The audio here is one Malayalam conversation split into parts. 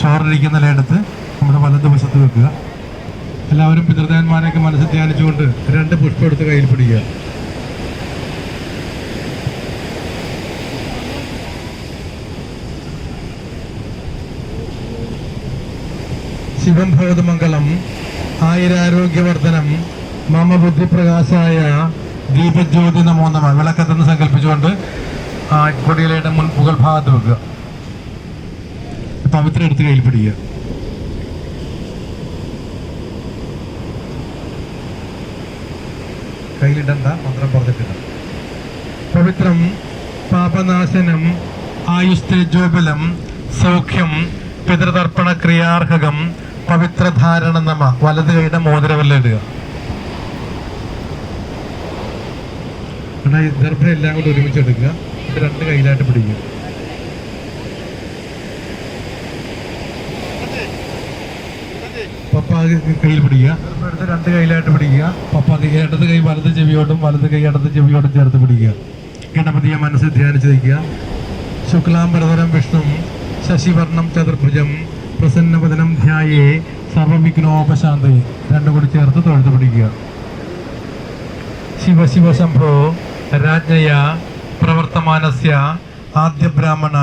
ചോറിരിക്കുന്ന ഇലയെടുത്ത് നമ്മുടെ വലത് വശത്ത് വെക്കുക. എല്ലാവരും പിതൃദേവന്മാരെയൊക്കെ മനസ്സിൽ ധ്യാനിച്ചുകൊണ്ട് രണ്ട് പുഷ്പം എടുത്ത് കയ്യിൽ പിടിക്കുക. ശിവം ഭഗവതമംഗളം ആയിരാരോഗ്യവർദ്ധനം മമ ബുദ്ധിപ്രകാശായ ദീപജ്യോതി നമോ നമ. വിളക്കത്തെന്ന് സങ്കല്പിച്ചുകൊണ്ട് ആ കൊടിയിലയുടെ മുൻ മുകൾ ഭാഗത്ത് വെക്കുക. പവിത്രം എടുത്ത് കയ്യിൽ പിടിക്കുക. കയ്യിലിടണ്ട മന്ത്രം പറഞ്ഞിട്ടില്ല. പവിത്രം പാപനാശനം ആയുസ്തേജോബലം സൗഖ്യം പിതൃതർപ്പണ ക്രിയാർഹകം പവിത്രധാരണ നമ വലത് കൈയുടെ മോതിരവല്ല ഇടുക. ഈ ദർഭ എല്ലാം കൂടെ ഒരുമിച്ച് എടുക്കുക. രണ്ട് കയ്യിലായിട്ട് പിടിക്കുക. കയ്യിൽ പിടിക്കുക എടുത്ത് രണ്ട് കയ്യിലായിട്ട് പിടിക്കുക. പപ്പാ ഇടത് കൈ വലത് ചെവിയോട്ടും വലത് കൈ ഇടത് ചെവിയോട്ടും ചേർത്ത് പിടിക്കുക. ഗണപതിയെ മനസ്സിൽ ധ്യാനിച്ച് വയ്ക്കുക ശുക്ലാംബരതരം വിഷ്ണു ശശിവർണം ചതുർഭുജം പ്രസന്നവദനം ധ്യായേ സർവവിഘ്നോപശാന്തി രണ്ടും കൂടി ചേർത്ത് തൊഴുത്ത് പിടിക്കുക. ശിവ ശിവ ശംഭോ രാജ്ഞയ പ്രവർത്തമാനസ്യ ആദ്യ ബ്രാഹ്മണ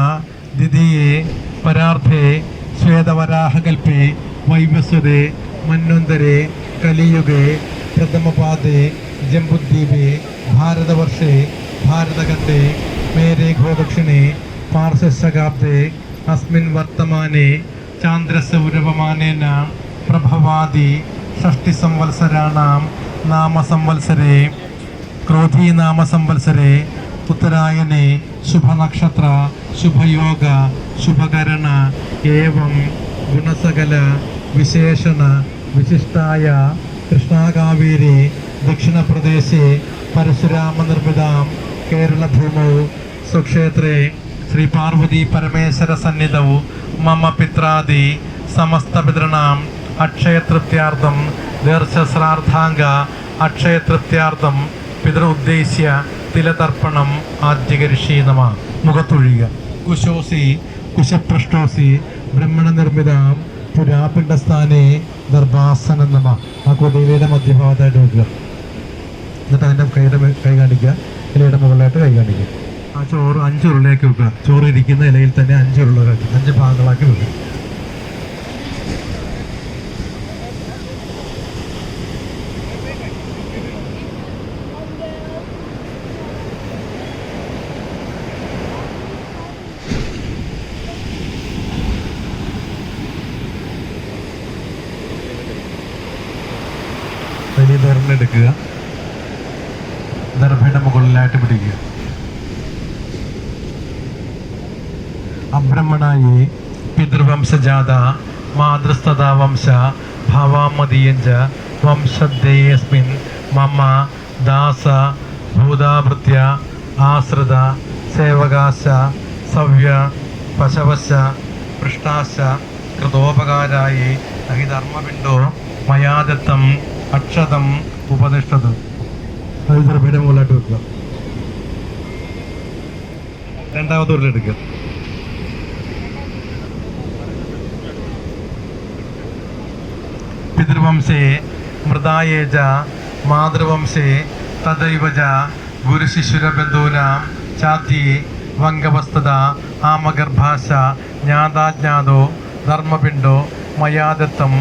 ദ്വിതീയേ പരാർത്ഥേ ശ്വേതവരാഹകൽപ്പേ വൈവസ്വതേ മന്വന്തരേ കലിയുഗേ പ്രഥമപാദേ ജംബുദ്വീപേ ഭാരതവർഷേ ഭാരതഖണ്ഡേ മേരേ ഗോദക്ഷിണേ പാർശ്വശകാബ്ദേ അസ്മിൻ വർത്തമാനെ ചാന്ദ്രസൗരവമാനേന പ്രഭവാദി ഷഷ്ടി സംവത്സരാണാം നാമസംവത്സരേ ക്രോധീ നാമസംവത്സരേ ഉത്തരായനെ ശുഭനക്ഷത്ര ശുഭയോഗ ശുഭകരണ ഏവം ഗുണസകല വിശേഷണ വിശിഷ്ടായ കൃഷ്ണാകാവേരി ദക്ഷിണപ്രദേശേ പരശുരാമനിർമ്മിതാം കേരളഭൂമൗ സുക്ഷേത്രേ ശ്രീ പാർവതി പരമേശ്വര സന്നിധൗ മമ പിത്രാദി സമസ്ത പിതൃണാം അക്ഷയതൃപ്ത്യാർത്ഥം ദീർഘശ്രാർത്ഥാംഗ അക്ഷയതൃപ്ത്യാർത്ഥം പിതൃ ഉദ്ദേശ്യ തിലതർപ്പണം ആദ്യകരിഷി നമ. മുഖത്തൊഴിയുക. കുശോസി കുശപ്രഷ്ടോസി ബ്രഹ്മണ നിർമ്മിതാം പുരാപിണ്ഡസ്ഥാനെ ദർഭാസനം നമ ആ കൊടിയിലയുടെ മധ്യഭാഗത്തായിട്ട് വെക്കുക എന്നിട്ട് അതിന്റെ കൈയുടെ കൈ കാണിക്കുക. ഇലയുടെ മുകളിലായിട്ട് കൈ കാണിക്കുക. ആ ചോറ് അഞ്ച് വെക്കുക. ചോറ് ഇരിക്കുന്ന ഇലയിൽ തന്നെ അഞ്ച് അഞ്ച് ഭാഗങ്ങളാക്കി വെക്കുക. വലിയ ദർഭെടുക്കുക ദർഭയുടെ മുകളിലായിട്ട് പിടിക്കുക. അബ്രഹ്മണായി പിതൃവംശജാത മാതൃസ്ഥതാ വംശ ഭാവാമതീയഞ്ച വംശദ്ദേയസ്മിൻ മമ ദാസ ഭൂതാഭൃത്യ ആശ്രിത സേവകാശ സവ്യ പശവശ പൃഷ്ടാശ കൃതോപകാരായി അഹിധർമ്മപിണ്ടോ മയാദത്തം അക്ഷതം ഉപനിഷത്. മുകളിലായിട്ട് വെക്കുക. രണ്ടാമത് ഉരുളെടുക്കുക പിതൃവംശേ മൃതായേജ മാതൃവംശേ തദൈവജ ഗുരുശിശുരബന്ധൂനാം ചാത്യേ വംഗവസ്തുത ആമഗർഭാശ ജ്ഞാതാജ്ഞാതോ ധർമ്മപിണ്ടോ മയാദത്തം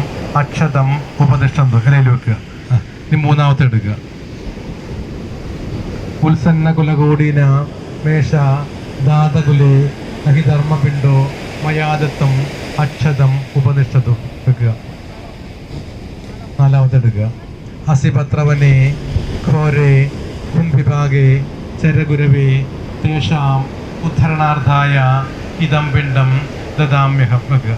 അക്ഷതം ഉപദിഷ്ടം ഇലയിൽ വെക്കുക ഇനി മൂന്നാമത്തെ എടുക്കുക. ഉത്സന്ന കുലകോടീന മേഷ ദാതകുലേ അഹിധർമ്മപിണ്ടോ മയാദത്തം അക്ഷതം ഉപനിഷത്തും വെക്കുക. നാലാമത്തെ എടുക്കുക. അസിപത്രവനെ ഘോരെ കുംഭിഭാഗെ ചരഗുരവേ തേഷാം ഉദ്ധരണാർത്ഥായ ഇതം പിണ്ടം ദദാമ്യഹം വെക്കുക.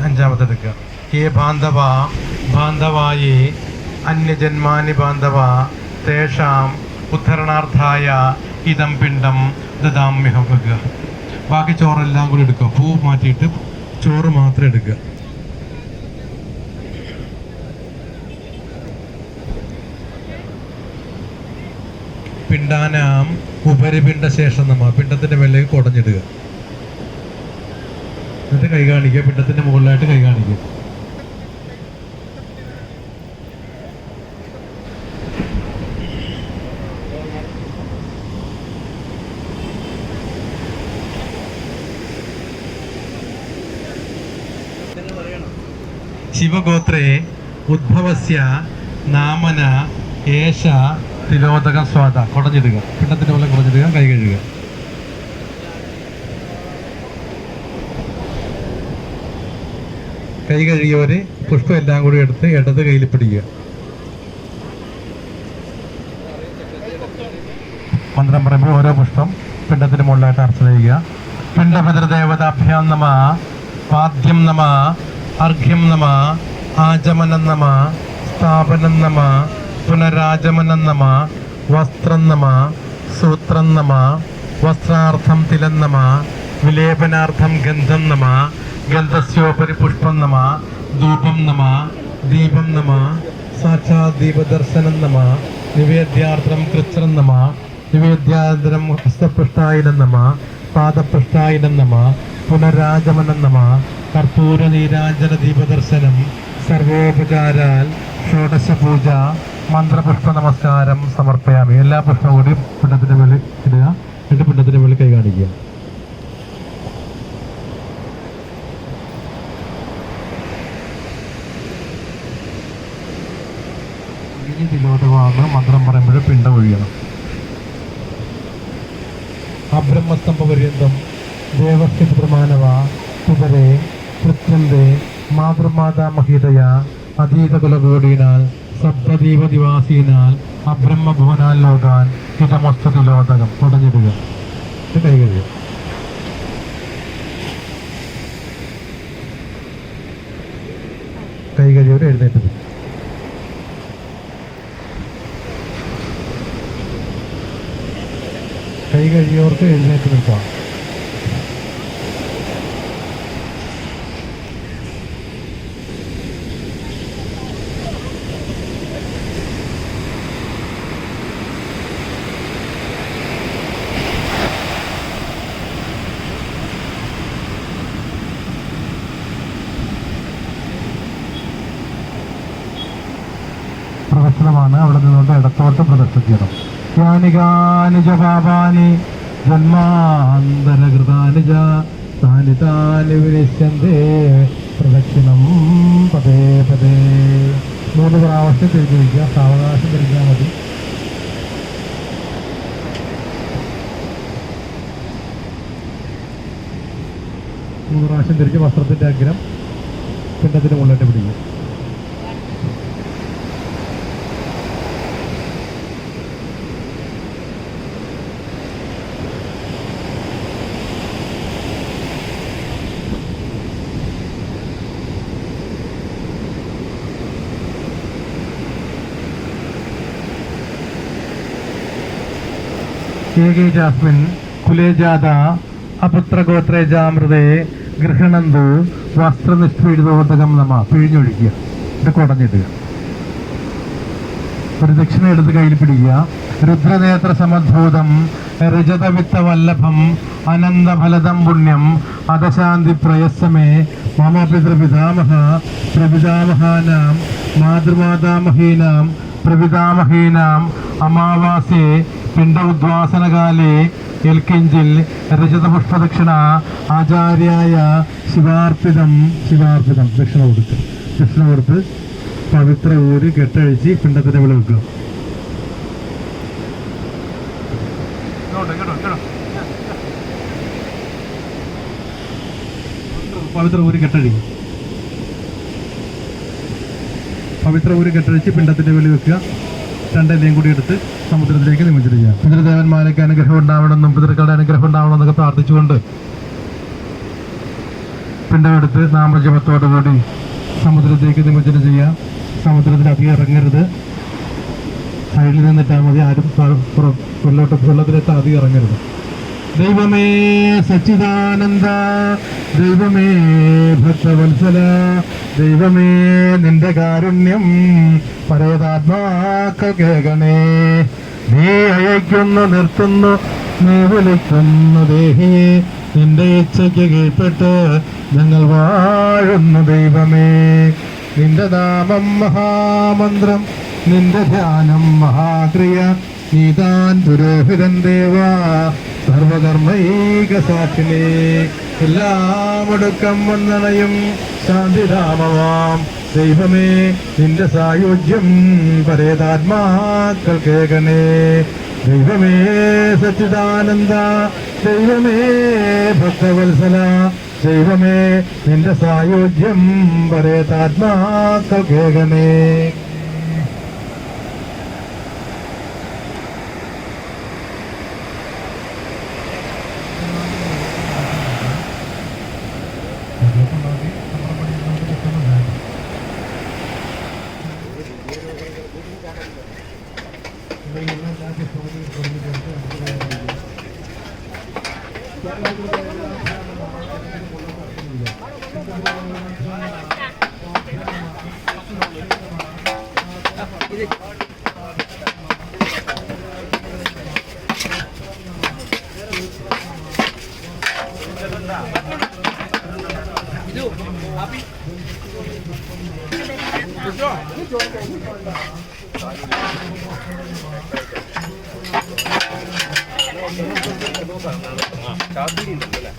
അഞ്ചാമത്തെ എടുക്കുക ഹേ ബാന്ധവ ബാന്ധവായേ അന്യജന്മാനി ബാന്ധവ തേഷാം ഉദ്ധരണാർത്ഥായ ഇതം പിണ്ടം ദദാമ്യഹം വെക്കുക. ബാക്കി ചോറെല്ലാം കൂടി എടുക്കുക. പൂ മാറ്റിയിട്ട് ചോറ് മാത്രം എടുക്കുക. പിണ്ടാനാം ഉപരിപിണ്ട ശേഷം നമ്മ പിണ്ടത്തിന്റെ മേലേക്ക് കുടഞ്ഞിടുക. എന്നിട്ട് കൈ കാണിക്കുക പിണ്ടത്തിന്റെ മുകളിലായിട്ട് കൈ കാണിക്കുക ശിവഗോത്രേ ഉദ്ഭവസ്യ നാമന ഏഷ തിലോദക സ്വാദ. കുടഞ്ഞിടുക. പിണ്ടത്തിന്റെ പോലെ കുടഞ്ഞിടുക കൈ കഴുകുക. കൈ കഴുകിയവര് പുഷ്പം എല്ലാം കൂടി എടുത്ത് ഇടത് കയ്യിൽ പിടിക്കുക മന്ത്രം പറയുമ്പോൾ ഓരോ പുഷ്പം പിണ്ടത്തിന് മുകളിലായിട്ട് അർച്ച ചെയ്യുക. പിണ്ടഭദ്രദേവതാഭ്യാം നമ പാദ്യം നമ അർഘ്യം നമ ആചമനം നമ സ്ഥാപനം നമ പുനരാചമനം നമ വസ്ത്രം നമ സൂത്രം നമ വസ്ത്രാർത്ഥം തിലം നമ വിലേപനാർത്ഥം ഗന്ധം നമ ഗന്ധസ്യോപരി പുഷ്പം നമ ധൂപം നമ ദീപം നമ സാക്ഷാത് ദീപദർശനം നമ നിവേദ്യാർത്ഥം കൃത്രം നമ നിവേദ്യാന്തരം ഹസ്തപൃഷ്ടായിരം നമ പാദപൃഷ്ടായിരം നമ പുനരാഗമനം നമ കർപ്പൂര നീരാഞ്ജന ദീപദർശനം സർവോപചാരാൽ ഷോഡശ പൂജ മന്ത്രപുഷ്പ നമസ്കാരം സമർപ്പയാമി. എല്ലാ പുഷ്പം കൂടി പിണ്ടത്തിന്റെ മേളിൽ ഇടുക. എന്നിട്ട് പിണ്ടത്തിന്റെ മേളിൽ കൈ കാണിക്കുക. ഇനി തിലോതകമാണ് മന്ത്രം പറയുമ്പോൾ പിണ്ട ഒഴിയണം. അബ്രഹ്മസ്തംഭ പര്യന്തം ദേവസ്ഥിത പ്രമാണവ പിതരെ മാതൃമാതാ മഹിതയ അതീത കുലകോടീനാൽ സപ്തദീപദിവാസീനാൽ അബ്രഹ്മഭുവനാൽ ലോകാൻ ഹിതമസ്തു ലോതകം തുടങ്ങിടുക കൈ കഴിയവർക്ക് എഴുന്നേറ്റ് നിൽക്കാം പാപാനി ജന്മാന്തരകൃതാനി ച വിനിശ്യന്തേ പ്രദക്ഷിണം പതേ പതേ. മൂന്ന് പ്രാവശ്യം തിരിച്ചു വയ്ക്കുക സാവകാശം തിരിച്ചാൽ മതി. മൂന്ന് പ്രാവശ്യം തിരിച്ച് അഗ്രം പിണ്ടത്തിന് മുകളിലിട്ട് പിടിക്കും ഏകേ ജാസ്മിൻ കുലേ ജാത അപുത്രഗോത്രേ ജാമൃതേ ഗൃഹണന്തു വസ്ത്രനിഷ്ഠീഡിതോദകം നമ പിഴിഞ്ഞൊഴിക്കുക ഇത് കുടഞ്ഞിടുക. ഒരു ദക്ഷിണ എടുത്ത് കയ്യിൽ പിടിക്കുക. രുദ്രനേത്ര സമദ്ഭൂതം രജതവിത്തവല്ലഭം അനന്തഫലതം പുണ്യം അധശാന്തി പ്രയസ്സമേ മമ പിതൃപിതാമഹ പ്രപിതാമഹാനാം മാതൃമാതാമഹീനാം പ്രപിതാമഹീനാം അമാവാസി പിണ്ട ഉദ്വാസനകാലേ എൽക്കിഞ്ചിൽ രജതപുഷ്പദക്ഷിണ ആചാര്യായ ശിവാർപ്പിതം ശിവാർപ്പിതം ദക്ഷിണ കൊടുത്ത്. ദക്ഷിണ കൊടുത്ത് പവിത്ര ഊര് കെട്ടഴിച്ച് പിണ്ടത്തിന്റെ വിള വെക്കുക. പവിത്ര ഊര് കെട്ടഴിക്കും. പവിത്ര ഊര് കെട്ടഴിച്ച് പിണ്ടത്തിന്റെ വെളി വെക്കുക. രണ്ടെല്ലാം കൂടി എടുത്ത് സമുദ്രത്തിലേക്ക് നിമജ്ജനം പിതൃദേവന്മാരൊക്കെ അനുഗ്രഹം ഉണ്ടാവണമെന്നും പിതൃക്കളുടെ അനുഗ്രഹം ഉണ്ടാവണമെന്നൊക്കെ പ്രാർത്ഥിച്ചുകൊണ്ട് പിണ്ടമെടുത്ത് നാമജപത്തോടു കൂടി സമുദ്രത്തിലേക്ക് നിമജ്ജനം ചെയ്യുക. സമുദ്രത്തിൽ അധികം ഇറങ്ങരുത്. സൈഡിൽ നിന്നിട്ടാൽ മതി. ആരും കൊല്ലോട്ട് വെള്ളത്തിലെത്താൻ അധികം ഇറങ്ങരുത്. ദൈവമേ സച്ചിദാനന്ദ ദൈവമേ ഭക്തവത്സല ദൈവമേ നിന്റെ കാരുണ്യം പരേതാത്മാക്കൾ നീ അയക്കുന്നു നിർത്തുന്നു നീ വിളിക്കുന്നു ദേഹിയെ. നിന്റെ ഇച്ഛയ്ക്ക് കീഴ്പ്പെട്ട് ഞങ്ങൾ വാഴുന്നു ദൈവമേ. നിന്റെ നാമം മഹാമന്ത്രം. നിന്റെ ധ്യാനം മഹാക്രിയ. നീതാൻ പുരോഹിതൻ ദേവ. സർവധർമ്മൈക എല്ലാം ഒടുക്കം വന്നണയും. ശാന്തിരാമവാം ദൈവമേ നിന്റെ സായുജ്യം പരേതാത്മാക്കൾ കേകണേ. ദൈവമേ സച്ചിദാനന്ദ. ദൈവമേ ഭക്തവത്സല. ദൈവമേ നിന്റെ സായുജ്യം പരേതാത്മാക്കൾ കേകണേ. Good job. ചാത്തിരി ഉണ്ടല്ലോ അല്ലേ?